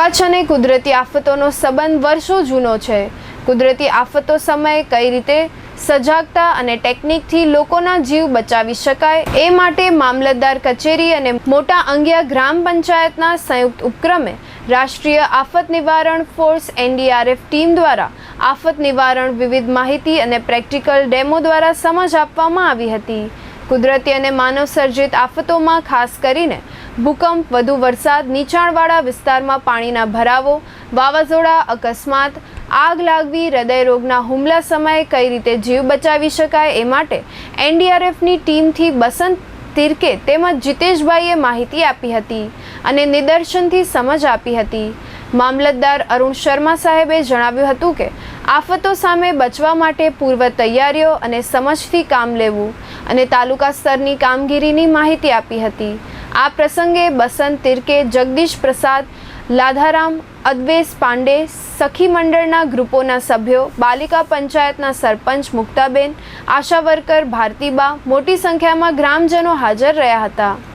કચ્છ અને કુદરતી આફતોનો સંબંધ વર્ષો જૂનો છે. કુદરતી આફતો સમયે કઈ રીતે સજાગતા અને ટેકનિકથી લોકોના જીવ બચાવી શકાય એ માટે મામલતદાર કચેરી અને મોટા અંગિયા ગ્રામ પંચાયતના સંયુક્ત ઉપક્રમે રાષ્ટ્રીય આફત નિવારણ ફોર્સ એનડીઆરએફ ટીમ દ્વારા આફત નિવારણ વિવિધ માહિતી અને પ્રેક્ટિકલ ડેમો દ્વારા સમજ આપવામાં આવી હતી. કુદરતી અને માનવ સર્જિત આફતોમાં ખાસ કરીને ભૂકંપ, વધુ વરસાદ, નીચાણવાળા વિસ્તારમાં પાણીના ભરાવો, વાવાઝોડા, અકસ્માત, આગ લાગવી, હૃદયરોગના હુમલા સમયે કઈ રીતે જીવ બચાવી શકાય એ માટે એનડીઆરએફની ટીમથી બસંત તિરકે તેમજ જીતેશભાઈએ માહિતી આપી હતી અને નિદર્શનથી સમજ આપી હતી. મામલતદાર અરુણ શર્મા સાહેબે જણાવ્યું હતું કે, આફતો સામે બચવા માટે પૂર્વ તૈયારીઓ અને સમજથી કામ લેવું અને તાલુકા સ્તરની કામગીરીની માહિતી આપી હતી. આ પ્રસંગે બસંત તિરકે જગદીશ પ્રસાદ, લાધારામ અદ્વેશ પાંડે, સખી મંડળના ગ્રુપોના સભ્યો, બાલિકા પંચાયતના સરપંચ મુક્તાબેન, આશા વર્કર ભારતીબા, મોટી સંખ્યામાં ગ્રામજનો હાજર રહ્યા હતા.